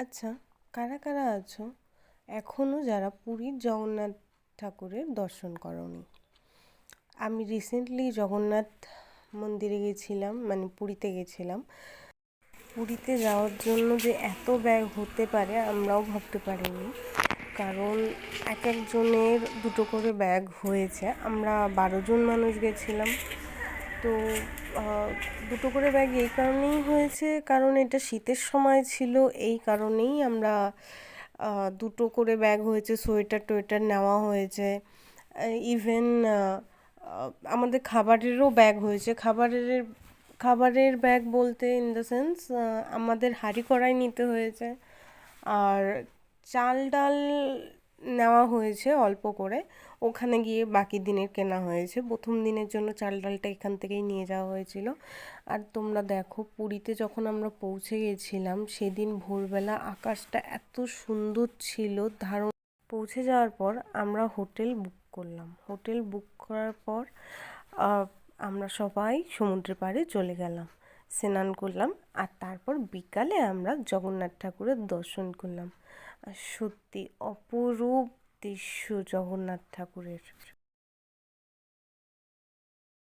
আচ্ছা কারা কারা আছো? এখনও যারা পুরীর জগন্নাথ ঠাকুরের দর্শন করনি। আমি রিসেন্টলি জগন্নাথ মন্দিরে গেছিলাম মানে পুরীতে গেছিলাম। পুরীতে যাওয়ার জন্য যে এত ব্যয় হতে পারে, আমরাও ভাবতে পারিনি। কারণ এক একজনের দুটো করে ব্যাগ হয়েছে। আমরা বারো জন মানুষ গেছিলাম। তো দুটো করে ব্যাগ এই কারণেই হয়েছে, কারণ এটা শীতের সময় ছিল, এই কারণেই আমরা দুটো করে ব্যাগ হয়েছে, সোয়েটার টোয়েটার নেওয়া হয়েছে। ইভেন আমাদের খাবারেরও ব্যাগ হয়েছে। খাবারের খাবারের ব্যাগ বলতে ইন দ্য সেন্স আমাদের হাঁড়ি কড়াই নিতে হয়েছে। আর চাল ডাল নেওয়া হয়েছে অল্প করে। ওখানে গিয়ে বাকি দিনের কেনা হয়েছে। প্রথম দিনের জন্য চাল ডালটা এখান থেকেই নিয়ে যাওয়া হয়েছিল। আর তোমরা দেখো, পুরীতে যখন আমরা পৌঁছে গেছিলাম, সেদিন ভোরবেলা আকাশটা এত সুন্দর ছিল। ধারণ পৌঁছে যাওয়ার পর আমরা হোটেল বুক করলাম। হোটেল বুক করার পর আমরা সবাই সমুদ্রের পাড়ে চলে গেলাম। স্নান করলাম আর তারপর বিকালে আমরা জগন্নাথ ঠাকুরের দর্শন করলাম। আর সত্যি অপরূপ দৃশ্য জগন্নাথ ঠাকুরের।